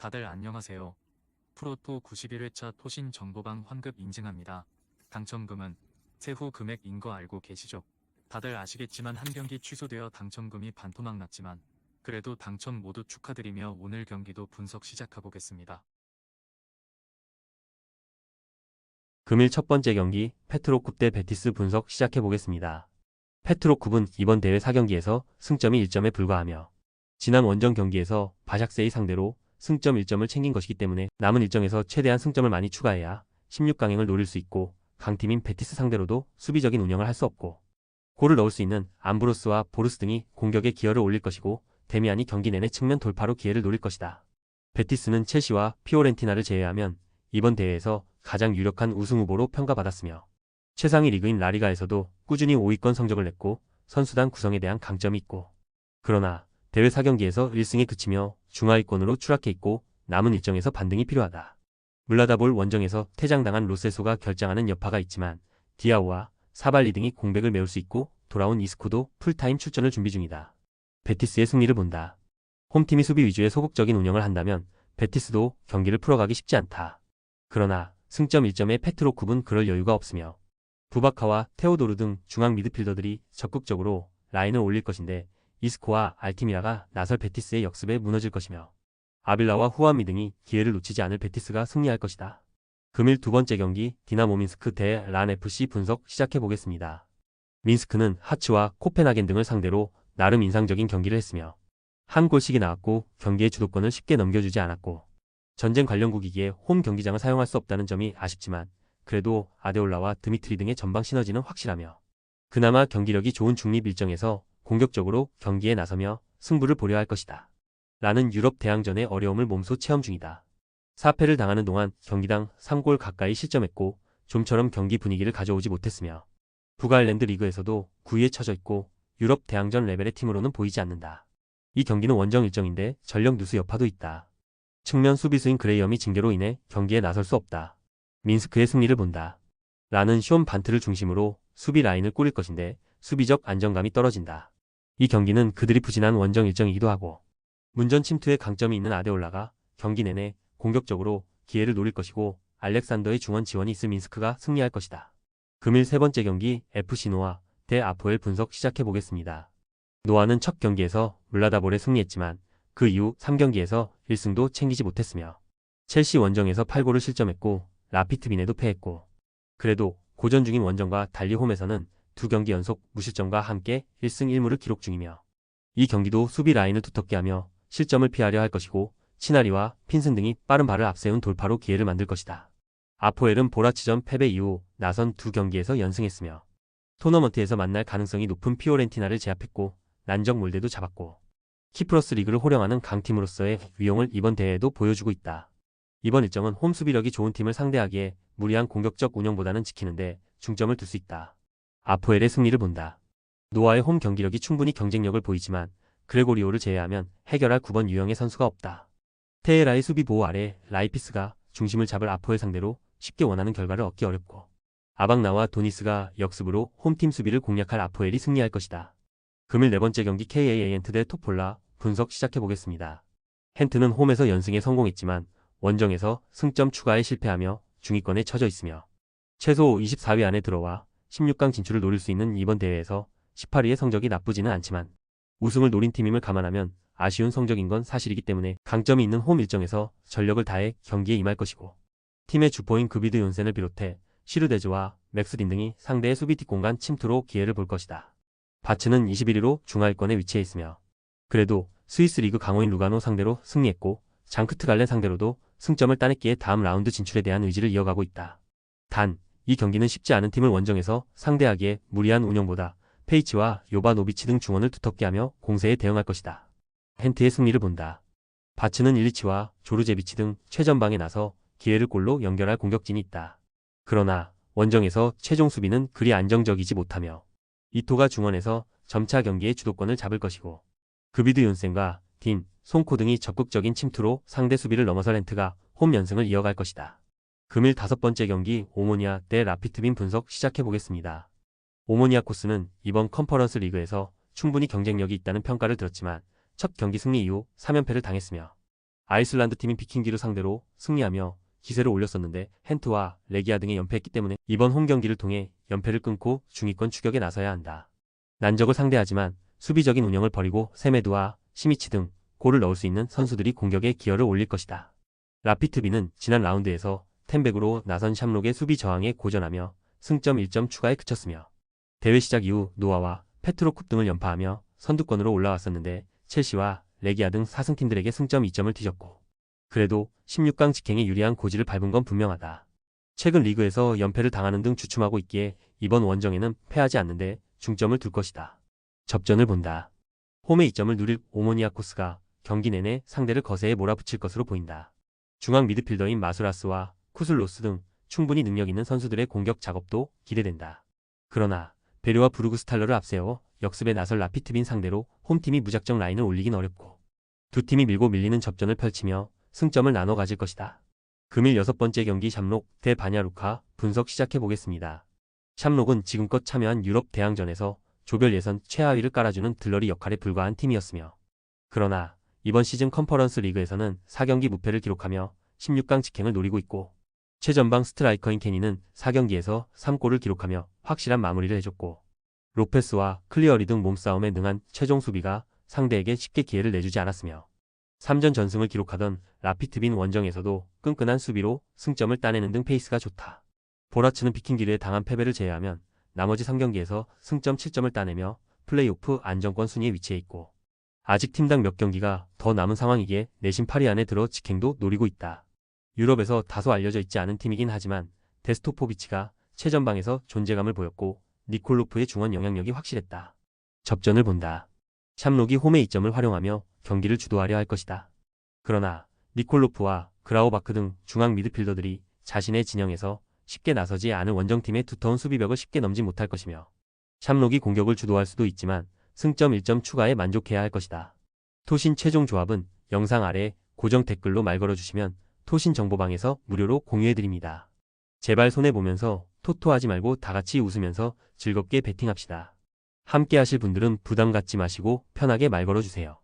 다들 안녕하세요. 프로토 91회차 토신 정보방 환급 인증합니다. 당첨금은 세후 금액인 거 알고 계시죠? 다들 아시겠지만 한 경기 취소되어 당첨금이 반토막 났지만 그래도 당첨 모두 축하드리며 오늘 경기도 분석 시작해보겠습니다. 금일 첫 번째 경기 페트로쿱 대 베티스 분석 시작해 보겠습니다. 페트로쿱은 이번 대회 4경기에서 승점이 1점에 불과하며 지난 원정 경기에서 바샥세이 상대로 승점 1점을 챙긴 것이기 때문에 남은 일정에서 최대한 승점을 많이 추가해야 16강행을 노릴 수 있고 강팀인 베티스 상대로도 수비적인 운영을 할 수 없고 골을 넣을 수 있는 암브로스와 보르스 등이 공격에 기여를 올릴 것이고 데미안이 경기 내내 측면 돌파로 기회를 노릴 것이다. 베티스는 첼시와 피오렌티나를 제외하면 이번 대회에서 가장 유력한 우승 후보로 평가받았으며 최상위 리그인 라리가에서도 꾸준히 5위권 성적을 냈고 선수단 구성에 대한 강점이 있고 그러나 대회 4경기에서 1승에 그치며 중하위권으로 추락해 있고 남은 일정에서 반등이 필요하다. 물라다볼 원정에서 퇴장당한 로세소가 결장하는 여파가 있지만 디아오와 사발리 등이 공백을 메울 수 있고 돌아온 이스코도 풀타임 출전을 준비 중이다. 베티스의 승리를 본다. 홈팀이 수비 위주의 소극적인 운영을 한다면 베티스도 경기를 풀어가기 쉽지 않다. 그러나 승점 1점의 페트로쿱은 그럴 여유가 없으며 부바카와 테오도르 등 중앙 미드필더들이 적극적으로 라인을 올릴 것인데 이스코와 알티미라가 나설 베티스의 역습에 무너질 것이며 아빌라와 후아미 등이 기회를 놓치지 않을 베티스가 승리할 것이다. 금일 두 번째 경기 디나모 민스크 대 란FC 분석 시작해 보겠습니다. 민스크는 하츠와 코펜하겐 등을 상대로 나름 인상적인 경기를 했으며 한 골씩이 나왔고 경기의 주도권을 쉽게 넘겨주지 않았고 전쟁 관련국이기에 홈 경기장을 사용할 수 없다는 점이 아쉽지만 그래도 아데올라와 드미트리 등의 전방 시너지는 확실하며 그나마 경기력이 좋은 중립 일정에서 공격적으로 경기에 나서며 승부를 보려 할 것이다. 라는 유럽 대항전의 어려움을 몸소 체험 중이다. 4패를 당하는 동안 경기당 3골 가까이 실점했고 좀처럼 경기 분위기를 가져오지 못했으며 북아일랜드 리그에서도 9위에 처져 있고 유럽 대항전 레벨의 팀으로는 보이지 않는다. 이 경기는 원정 일정인데 전력 누수 여파도 있다. 측면 수비수인 그레이엄이 징계로 인해 경기에 나설 수 없다. 민스크의 승리를 본다. 라는 쇼 반트를 중심으로 수비 라인을 꾸릴 것인데 수비적 안정감이 떨어진다. 이 경기는 그들이 부진한 원정 일정이기도 하고 문전 침투에 강점이 있는 아데올라가 경기 내내 공격적으로 기회를 노릴 것이고 알렉산더의 중원 지원이 있을 민스크가 승리할 것이다. 금일 세 번째 경기 FC 노아 대 아포엘 분석 시작해 보겠습니다. 노아는 첫 경기에서 물라다볼에 승리했지만 그 이후 3경기에서 1승도 챙기지 못했으며 첼시 원정에서 8골을 실점했고 라피트빈에도 패했고 그래도 고전 중인 원정과 달리 홈에서는 두 경기 연속 무실점과 함께 1승 1무를 기록 중이며 이 경기도 수비 라인을 두텁게 하며 실점을 피하려 할 것이고 치나리와 핀슨 등이 빠른 발을 앞세운 돌파로 기회를 만들 것이다. 아포엘은 보라치전 패배 이후 나선 두 경기에서 연승했으며 토너먼트에서 만날 가능성이 높은 피오렌티나를 제압했고 난적 몰대도 잡았고 키프러스 리그를 호령하는 강팀으로서의 위용을 이번 대회에도 보여주고 있다. 이번 일정은 홈 수비력이 좋은 팀을 상대하기에 무리한 공격적 운영보다는 지키는데 중점을 둘 수 있다. 아포엘의 승리를 본다. 노아의 홈 경기력이 충분히 경쟁력을 보이지만 그레고리오를 제외하면 해결할 9번 유형의 선수가 없다. 테헤라의 수비 보호 아래 라이피스가 중심을 잡을 아포엘 상대로 쉽게 원하는 결과를 얻기 어렵고 아방나와 도니스가 역습으로 홈팀 수비를 공략할 아포엘이 승리할 것이다. 금일 네 번째 경기 KA 엔트 대 토폴라 분석 시작해 보겠습니다. 헨트는 홈에서 연승에 성공했지만 원정에서 승점 추가에 실패하며 중위권에 처져 있으며 최소 24위 안에 들어와 16강 진출을 노릴 수 있는 이번 대회에서 18위의 성적이 나쁘지는 않지만 우승을 노린 팀임을 감안하면 아쉬운 성적인 건 사실이기 때문에 강점이 있는 홈 일정에서 전력을 다해 경기에 임할 것이고 팀의 주포인 그비드 윤센을 비롯해 시르데즈와 맥스린 등이 상대의 수비팀 공간 침투로 기회를 볼 것이다. 바츠는 21위로 중하위권에 위치해 있으며 그래도 스위스 리그 강호인 루가노 상대로 승리했고 장크트 갈렌 상대로도 승점을 따냈기에 다음 라운드 진출에 대한 의지를 이어가고 있다. 단, 이 경기는 쉽지 않은 팀을 원정에서 상대하기에 무리한 운영보다 페이치와 요바노비치 등 중원을 두텁게 하며 공세에 대응할 것이다. 헨트의 승리를 본다. 바츠는 일리치와 조르제비치 등 최전방에 나서 기회를 골로 연결할 공격진이 있다. 그러나 원정에서 최종 수비는 그리 안정적이지 못하며 이토가 중원에서 점차 경기의 주도권을 잡을 것이고 그비드 윤센과 딘, 송코 등이 적극적인 침투로 상대 수비를 넘어설 렌트가 홈 연승을 이어갈 것이다. 금일 다섯 번째 경기 오모니아 대 라피트빈 분석 시작해 보겠습니다. 오모니아 코스는 이번 컨퍼런스 리그에서 충분히 경쟁력이 있다는 평가를 들었지만 첫 경기 승리 이후 3연패를 당했으며 아이슬란드 팀인 비킹기를 상대로 승리하며 기세를 올렸었는데 헨트와 레기아 등에 연패했기 때문에 이번 홈 경기를 통해 연패를 끊고 중위권 추격에 나서야 한다. 난적을 상대하지만 수비적인 운영을 버리고 세메드와 시미치 등 골을 넣을 수 있는 선수들이 공격에 기여를 올릴 것이다. 라피트비는 지난 라운드에서 텐백으로 나선 샴록의 수비 저항에 고전하며 승점 1점 추가에 그쳤으며 대회 시작 이후 노아와 페트로쿱 등을 연파하며 선두권으로 올라왔었는데 첼시와 레기아 등 4승팀들에게 승점 2점을 뒤졌고 그래도 16강 직행에 유리한 고지를 밟은 건 분명하다. 최근 리그에서 연패를 당하는 등 주춤하고 있기에 이번 원정에는 패하지 않는데 중점을 둘 것이다. 접전을 본다. 홈에 2점을 누릴 오모니아코스가 경기 내내 상대를 거세에 몰아붙일 것으로 보인다. 중앙 미드필더인 마수라스와 쿠슬로스 등 충분히 능력 있는 선수들의 공격 작업도 기대된다. 그러나 베르와 부르그스탈러를 앞세워 역습에 나설 라피트빈 상대로 홈팀이 무작정 라인을 올리긴 어렵고 두 팀이 밀고 밀리는 접전을 펼치며 승점을 나눠 가질 것이다. 금일 여섯 번째 경기 샴록 대 바냐루카 분석 시작해 보겠습니다. 샴록은 지금껏 참여한 유럽 대항전에서 조별 예선 최하위를 깔아주는 들러리 역할에 불과한 팀이었으며 그러나 이번 시즌 컨퍼런스 리그에서는 4경기 무패를 기록하며 16강 직행을 노리고 있고 최전방 스트라이커인 케니는 4경기에서 3골을 기록하며 확실한 마무리를 해줬고 로페스와 클리어리 등 몸싸움에 능한 최종 수비가 상대에게 쉽게 기회를 내주지 않았으며 3전 전승을 기록하던 라피트빈 원정에서도 끈끈한 수비로 승점을 따내는 등 페이스가 좋다. 보라츠는 비킹기르에 당한 패배를 제외하면 나머지 3경기에서 승점 7점을 따내며 플레이오프 안정권 순위에 위치해 있고 아직 팀당 몇 경기가 더 남은 상황이기에 내심 8위 안에 들어 직행도 노리고 있다. 유럽에서 다소 알려져 있지 않은 팀이긴 하지만 데스토포비치가 최전방에서 존재감을 보였고 니콜로프의 중원 영향력이 확실했다. 접전을 본다. 샴록이 홈의 이점을 활용하며 경기를 주도하려 할 것이다. 그러나 니콜로프와 그라우바크 등 중앙 미드필더들이 자신의 진영에서 쉽게 나서지 않은 원정팀의 두터운 수비벽을 쉽게 넘지 못할 것이며 샴록이 공격을 주도할 수도 있지만 승점 1점 추가에 만족해야 할 것이다. 토신 최종 조합은 영상 아래 고정 댓글로 말 걸어주시면 토신 정보방에서 무료로 공유해드립니다. 제발 손해보면서 토토하지 말고 다같이 웃으면서 즐겁게 베팅합시다. 함께 하실 분들은 부담 갖지 마시고 편하게 말 걸어주세요.